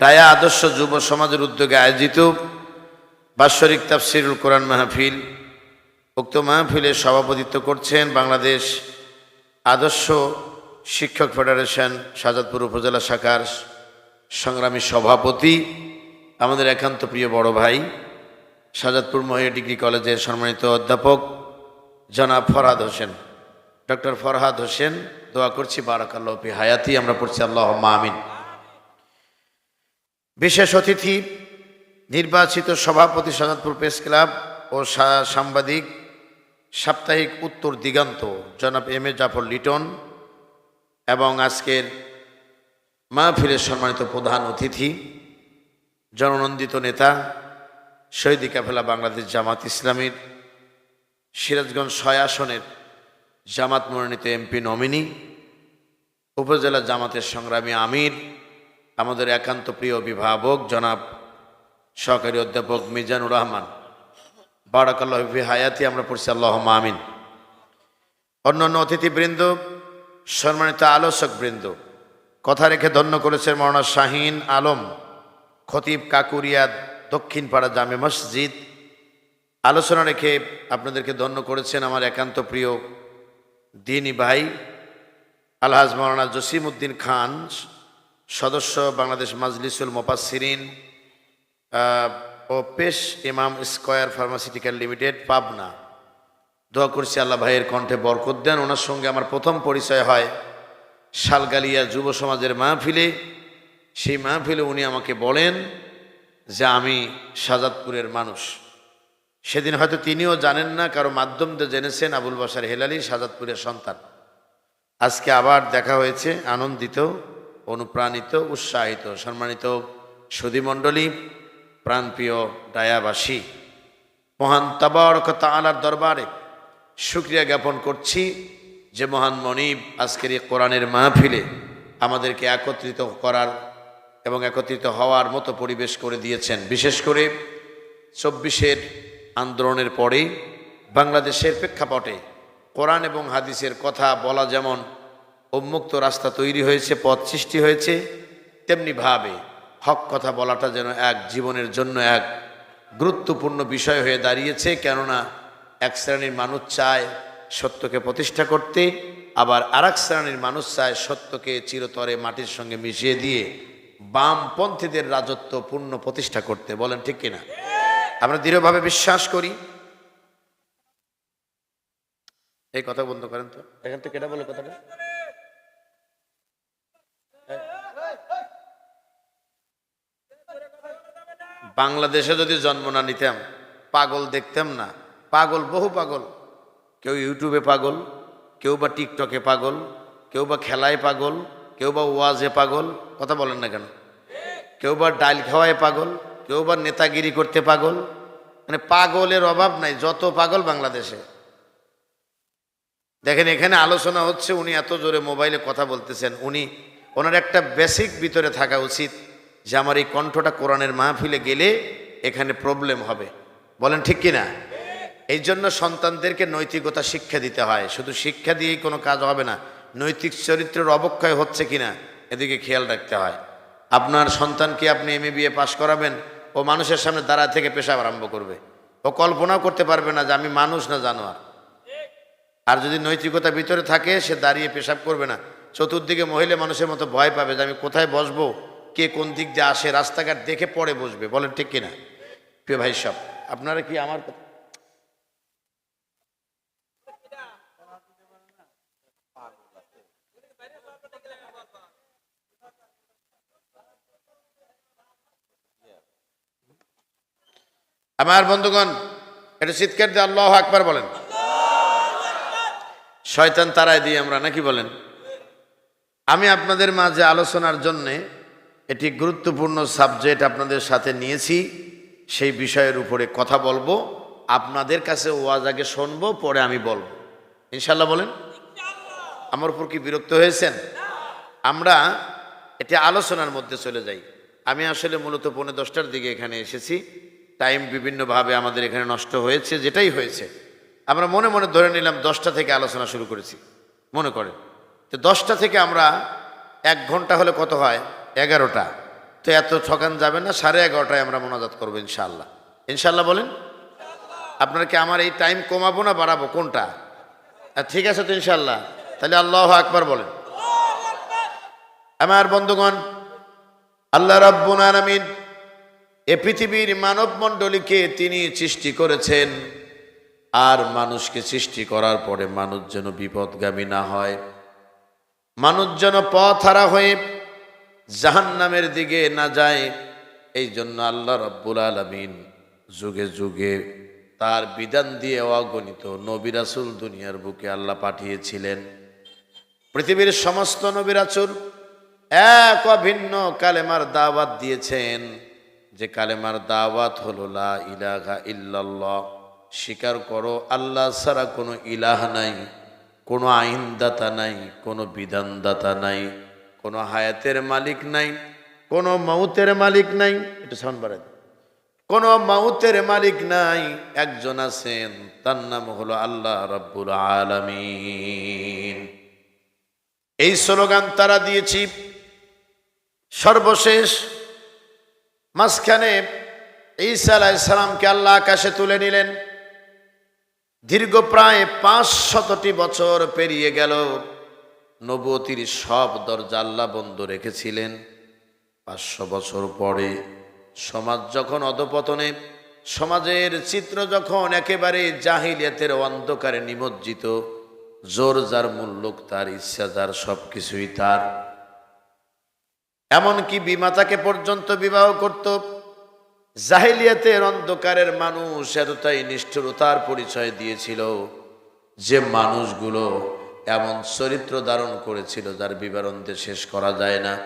Dia আদর্শ যুব সমাজের উদ্যোগে আয়োজিত বাৎসরিক তাফসিরুল কোরআন মাহফিল। উক্ত মাহফিলে সভাপতিত্ব করছেন বাংলাদেশ আদর্শ শিক্ষক ফেডারেশন, শাহজাদপুর উপজেলা শাখার সংগ্রামী সভাপতি, আমাদের একান্ত প্রিয় বড় ভাই, শাহজাদপুর মহিলা ডিগ্রি কলেজের সম্মানিত অধ্যাপক জনাব ফরহাদ হোসেন। ডক্টর ফরহাদ হোসেন, দোয়া করছি, বারাকাল্লাহ হায়াতি, আমরা পড়ছি আল্লাহ আমিন। বিশেষ অতিথি, নির্বাচিত সভাপতি সাজাদপুর প্রেস ক্লাব ও সাংবাদিক, সাপ্তাহিক উত্তর দিগান্ত, জনাব এম এ জাফর লিটন এবং আজকের মাহফিলের সম্মানিত প্রধান অতিথি, জননন্দিত নেতা, শহীদি কাফেলা বাংলাদেশ জামাত ইসলামীর, সিরাজগঞ্জ ছয় আসনের জামাত মনোনীত এমপি নমিনি, উপজেলা জামাতের সংগ্রামী আমির আমাদের একান্ত প্রিয় অভিভাবক জনাব সহকারী অধ্যাপক মিজানুর রহমান। বারাকাল্লাহি হায়াতি, আমরা পড়ছি আল্লাহ আমিন। অন্যান্য অতিথিবৃন্দ, সম্মানিত আলোচক বৃন্দ কথা রেখে ধন্য করেছেন মৌলানা শাহিন আলম, খতিব কাকুরিয়া দক্ষিণ পাড়া জামে মসজিদ। আলোচনা রেখে আপনাদেরকে ধন্য করেছেন আমার একান্ত প্রিয় দিনী ভাই, আলহাজ মৌলানা জসিম উদ্দিন খান সদস্য বাংলাদেশ মাজলিসুল মোপাসিরিন ও পেশ ইমাম স্কয়ার ফার্মাসিউটিক্যাল লিমিটেড, পাবনা। দোয়া করছি আল্লাহ ভাইয়ের কণ্ঠে বরকত দেন। ওনার সঙ্গে আমার প্রথম পরিচয় হয় শালগালিয়া যুব সমাজের মাহফিলে। সেই মাহফিলে উনি আমাকে বলেন যে আমি সাজাদপুরের মানুষ। সেদিন হয়তো তিনিও জানেন না, কারও মাধ্যম দিয়ে জেনেছেন আবুল বাসার হেলালি, সাজাদপুরের সন্তান। আজকে আবার দেখা হয়েছে, আনন্দিত। অনুপ্রাণিত, উৎসাহিত, সম্মানিত সুধীমণ্ডলী, প্রাণপ্রিয় ডায়াবাসী মহান তাবারক তাআলার দরবারে শুক্রিয়া জ্ঞাপন করছি যে মহান মনিব আজকের এই কোরআনের মাহফিলে আমাদেরকে একত্রিত করার এবং একত্রিত হওয়ার মতো পরিবেশ করে দিয়েছেন। বিশেষ করে চব্বিশের আন্দোলনের পরে বাংলাদেশের প্রেক্ষাপটে কোরআন এবং হাদিসের কথা বলা যেমন উন্মুক্ত রাস্তা তৈরি হয়েছে, পথ সৃষ্টি হয়েছে তেমনিভাবে হক কথা বলাটা যেন এক জীবনের জন্য এক গুরুত্বপূর্ণ বিষয় হয়ে দাঁড়িয়েছে, কেননা এক শ্রেণির মানুষ চায় সত্যকে প্রতিষ্ঠা করতে, আবার আর এক শ্রেণির মানুষ চায় সত্যকে চিরতরে মাটির সঙ্গে মিশিয়ে দিয়ে বামপন্থীদের রাজত্ব পূর্ণ প্রতিষ্ঠা করতে, বলেন ঠিক কিনা? আমরা দৃঢ়ভাবে বিশ্বাস করি। এই কথা বন্ধ করেন তো। এখান থেকে কেটা বলে কথাটা? বাংলাদেশে যদি জন্ম না নিতাম, পাগল দেখতাম না। পাগল, বহু পাগল। কেউ ইউটিউবে পাগল, কেউ বা টিকটকে পাগল, কেউ বা খেলায় পাগল, কেউ বা ওয়াজে পাগল, কথা বলেন না কেন? কেউ বা ডাল খাওয়ায় পাগল, কেউ বা নেতাগিরি করতে পাগল। মানে পাগলের অভাব নাই, যত পাগল বাংলাদেশে। দেখেন, এখানে আলোচনা হচ্ছে, উনি এত জোরে মোবাইলে কথা বলতেছেন। উনি, ওনার একটা বেসিক ভিতরে থাকা উচিত। যে আমার এই কণ্ঠটা কোরআনের মাহফিলে গেলে এখানে প্রবলেম হবে। বলেন ঠিক কি না এই জন্য সন্তানদেরকে নৈতিকতা শিক্ষা দিতে হয়। শুধু শিক্ষা দিয়েই কোনো কাজ হবে না, নৈতিক চরিত্রের অবক্ষয় হচ্ছে কিনা এদিকে খেয়াল রাখতে হয়। আপনার সন্তানকে আপনি এম বিএ পাশ করাবেন, ও মানুষের সামনে দাঁড়া থেকে পেশা আরম্ভ করবে। ও কল্পনাও করতে পারবে না যে আমি মানুষ না জানোয়ার। আর যদি নৈতিকতা ভিতরে থাকে, সে দাঁড়িয়ে পেশাব করবে না। চতুর্দিকে মহিলা মানুষের মতো ভয় পাবে যে আমি কোথায় বসবো? কে কোন দিক দিয়ে আসে, রাস্তাঘাট দেখে পরে বসবে, বলেন ঠিক কিনা? প্রিয় ভাই সব, আপনারা কি আমার আমার বন্ধুগণ, এটা চিৎকার দিয়ে আল্লাহ আকবার বলেন। শয়তান তারাই দিই আমরা, নাকি বলেন? আমি আপনাদের মাঝে আলোচনার জন্যে এটি গুরুত্বপূর্ণ সাবজেক্ট আপনাদের সাথে নিয়েছি। সেই বিষয়ের উপরে কথা বলব। আপনাদের কাছে ওয়াজ আগে শুনব পরে আমি বলব। ইনশাল্লাহ বলেন। আমার উপর কি বিরক্ত হয়েছেন? আমরা এটি আলোচনার মধ্যে চলে যাই। আমি আসলে মূলত পৌনে দশটার দিকে এখানে এসেছি। টাইম বিভিন্নভাবে আমাদের এখানে নষ্ট হয়েছে যেটাই হয়েছে। আমরা মনে মনে ধরে নিলাম দশটা থেকে আলোচনা শুরু করেছি। মনে করেন। তো দশটা থেকে আমরা এক ঘণ্টা হলে কত হয়? এগারোটা। তো এত ঠকান যাবে না, সাড়ে এগারোটায় আমরা মোনাজাত করব ইনশাল্লাহ ইনশাল্লাহ বলেন? আপনার কি আমার এই টাইম কমাবো না বাড়াবো? কোনটা? ঠিক আছে তো ইনশাল্লাহ তাহলে আল্লাহ আকবার বলেন। আমার বন্ধুগণ, আল্লাহ রব্বুল আলামিন এ পৃথিবীর মানব মণ্ডলীকে তিনি সৃষ্টি করেছেন। আর মানুষকে সৃষ্টি করার পরে মানুষ যেন বিপদগামী না হয়, মানুষ যেন পথ হারা হয়ে জাহান্নামের দিকে না যায় এই জন্য আল্লাহ রব্বুল আলমিন যুগে যুগে তার বিধান দিয়ে অগণিত নবিরাসুল দুনিয়ার বুকে আল্লাহ পাঠিয়েছিলেন। পৃথিবীর সমস্ত নবিরাচুল এক অভিন্ন কালেমার দাওয়াত দিয়েছেন, যে কালেমার দাওয়াত হলো, লা ইলাহা ইল্লাল্লাহ স্বীকার করো, আল্লাহ ছাড়া কোনো ইলাহ নাই, কোনো আইনদাতা নাই, কোনো বিধানদাতা নাই। কোনো হায়াতের মালিক নাই, কোনো মৌতের মালিক নাই। এটা সাউন্ড বাড়াই কোনো মাউতের মালিক নাই, একজন আছেন, তার নাম হলো আল্লাহ রব্বুল আলামিন। এই স্লোগান তারা দিয়েছি। সর্বশেষ মাঝখানে ঈসা আলাহ সালামকে আল্লাহ আকাশে তুলে নিলেন। দীর্ঘ প্রায় পাঁচ শতটি বছর পেরিয়ে গেল। নবতির সব দরজা আল্লাহ বন্ধ রেখেছিলেন। পাঁচশো বছর পরে সমাজ যখন অধপতনে, সমাজের চিত্র যখন একেবারে জাহিলিয়াতের অন্ধকারে নিমজ্জিত, জোর যার মূল্যক তার, ইচ্ছা যার সব কিছুই তার। এমনকি বিমাতাকে পর্যন্ত বিবাহ করত। জাহিলিয়াতের অন্ধকারের মানুষ এতটাই নিষ্ঠুরতার পরিচয় দিয়েছিল যে মানুষগুলো এমন চরিত্র ধারণ করেছিল যার বিবরণ দিয়ে শেষ করা যায় না।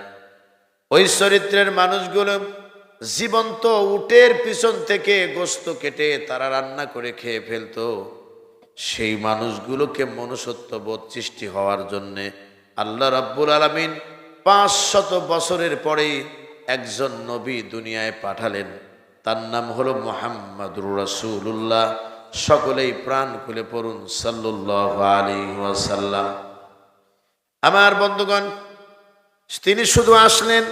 ওই চরিত্রের মানুষগুলো জীবন্ত উটের পিছন থেকে গোস্ত কেটে তারা রান্না করে খেয়ে ফেলতো। সেই মানুষগুলোকে মনুষ্যত্ব বোধ সৃষ্টি হওয়ার জন্যে আল্লাহ রাব্বুল আলমিন পাঁচ শত বছরের পরেই একজন নবী দুনিয়ায় পাঠালেন। তার নাম হলো মোহাম্মদুর রাসূলুল্লাহ। সকলেই প্রাণ খুলে পড়ুন সাল্লাহ আলী ওয়াসাল্লাম। আমার বন্ধুগণ, তিনি শুধু আসলেন,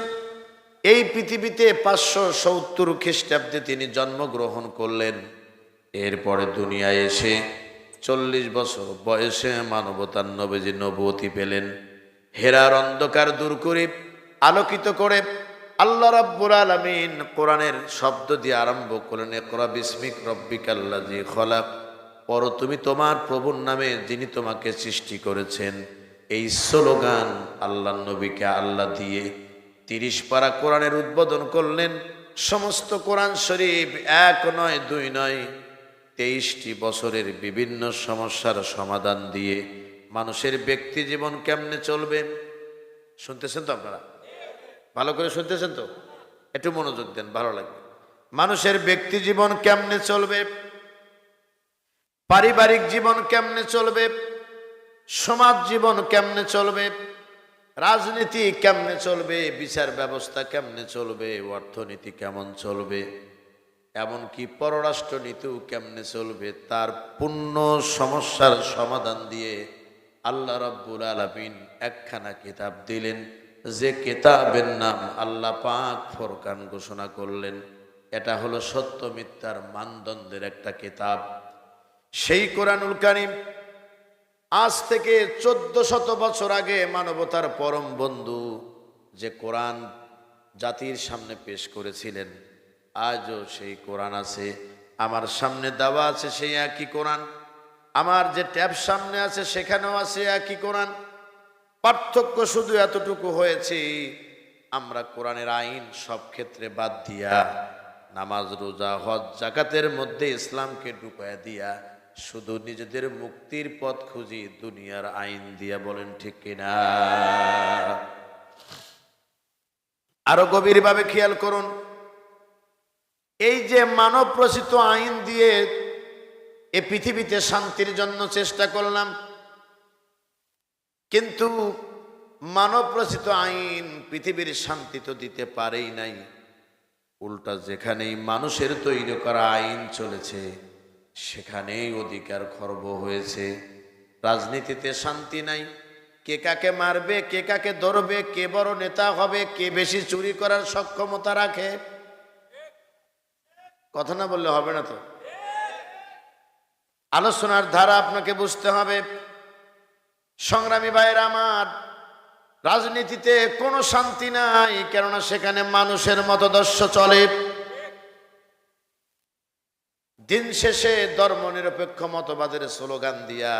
এই পৃথিবীতে পাঁচশো সত্তর খ্রিস্টাব্দে তিনি জন্মগ্রহণ করলেন। এরপরে দুনিয়ায় এসে চল্লিশ বছর বয়সে মানবতার নবীজি নবতী পেলেন। হেরার অন্ধকার দূর করে আলোকিত করে আল্লাহ রাব্বুল আলামিন কোরআনের শব্দ দিয়ে আরম্ভ করলেন একরা বিস্মিক রব্বিকাল্লাজি খলাক। পর তুমি তোমার প্রভুর নামে যিনি তোমাকে সৃষ্টি করেছেন, এই স্লোগান আল্লাহ নবীকে আল্লাহ দিয়ে তিরিশ পারা কোরআনের উদ্বোধন করলেন। সমস্ত কোরআন শরীফ এক নয়, দুই নয়, তেইশটি বছরের বিভিন্ন সমস্যার সমাধান দিয়ে মানুষের ব্যক্তি জীবন কেমনে চলবে? শুনতেছেন তো আপনারা? ভালো করে শুনতেছেন তো? একটু মনোযোগ দেন, ভালো লাগবে মানুষের ব্যক্তি জীবন কেমনে চলবে? পারিবারিক জীবন কেমনে চলবে? সমাজ জীবন কেমনে চলবে? রাজনীতি কেমনে চলবে? বিচার ব্যবস্থা কেমনে চলবে? অর্থনীতি কেমন চলবে? এমনকি পররাষ্ট্র নীতিও কেমনে চলবে? তার পূর্ণ সমস্যার সমাধান দিয়ে আল্লাহ রাব্বুল আলামিন একখানা কিতাব দিলেন। যে কেতাবের নাম আল্লাহ পাক ফরকান ঘোষণা করলেন, এটা হলো সত্য মিথ্যার মানদণ্ডের একটা কেতাব। সেই কোরআনুল কারিম আজ থেকে চোদ্দ শত বছর আগে মানবতার পরম বন্ধু যে কোরআন জাতির সামনে পেশ করেছিলেন, আজও সেই কোরআন আছে। আমার সামনে দেওয়া আছে সেই একই কোরআন, আমার যে ট্যাব সামনে আছে সেখানেও আছে একই কোরআন। পার্থক্য শুধু এতটুকু হয়েছে, আমরা কোরআনের আইন সব ক্ষেত্রে বাদ দিয়া, নামাজ, রোজা, হজ, জাকাতের মধ্যে ইসলামকে ঢুকায় দিয়া শুধু নিজেদের মুক্তির পথ খুঁজি দুনিয়ার আইন দিয়া, বলেন ঠিক কিনা? আরও গভীরভাবে খেয়াল করুন, এই যে মানব প্রসিত আইন দিয়ে এ পৃথিবীতে শান্তির জন্য চেষ্টা করলাম কিন্তু মানব রচিত আইন পৃথিবীর শান্তি তো দিতে পারেই নাই। উল্টা যেখানেই মানুষের তৈরি করা আইন চলেছে, সেখানেই অধিকার খর্ব হয়েছে। রাজনীতিতে শান্তি নাই। কে কাকে মারবে, কে কাকে ধরবে, কে বড় নেতা হবে, কে বেশি চুরি করার সক্ষমতা রাখে? কথা না বললে হবে না তো? আলোচনার ধারা আপনাকে বুঝতে হবে। সংগ্রামী ভাইয়ের আমার, রাজনীতিতে কোনো শান্তি নাই, কেননা সেখানে মানুষের মতদর্শ চলে। দিন শেষে ধর্ম নিরপেক্ষ মতবাদের স্লোগান দিয়া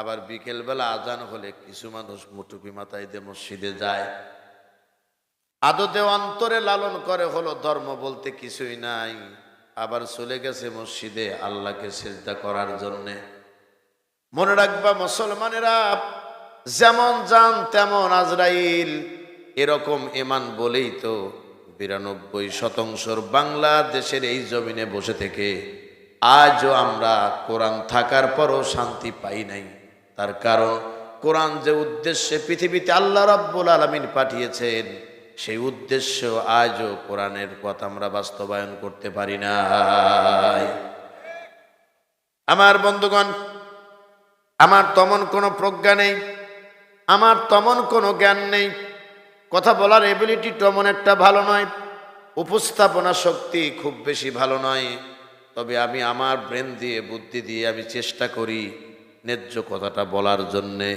আবার বিকেলবেলা আজান হলে কিছু মানুষ মুটুপি মাথায় দিয়ে মসজিদে যায়। আদতে অন্তরে লালন করে হলো ধর্ম বলতে কিছুই নাই, আবার চলে গেছে মসজিদে আল্লাহকে সেজদা করার জন্যে। মনে রাখবা, মুসলমানেরা যেমন যান তেমন আজরাইল। এরকম এমান বলেই তো বিরানব্বই শতাংশর বাংলাদেশের এই জমিনে বসে থেকে আজও আমরা কোরআন থাকার পরও শান্তি পাই নাই। তার কারণ কোরআন যে উদ্দেশ্যে পৃথিবীতে আল্লাহ রাব্বুল আলমিন পাঠিয়েছেন, সেই উদ্দেশ্য আজও কোরআনের কথা আমরা বাস্তবায়ন করতে পারি না আমার বন্ধুগণ আমার তমন কোনো প্রজ্ঞা নেই, আমার তমন কোনো জ্ঞান নেই। কথা বলার এবিলিটি তেমন একটা ভালো নয়, উপস্থাপনা শক্তি খুব বেশি ভালো নয়। তবে আমি আমার ব্রেন দিয়ে, বুদ্ধি দিয়ে আমি চেষ্টা করি ন্যায্য কথাটা বলার জন্যে।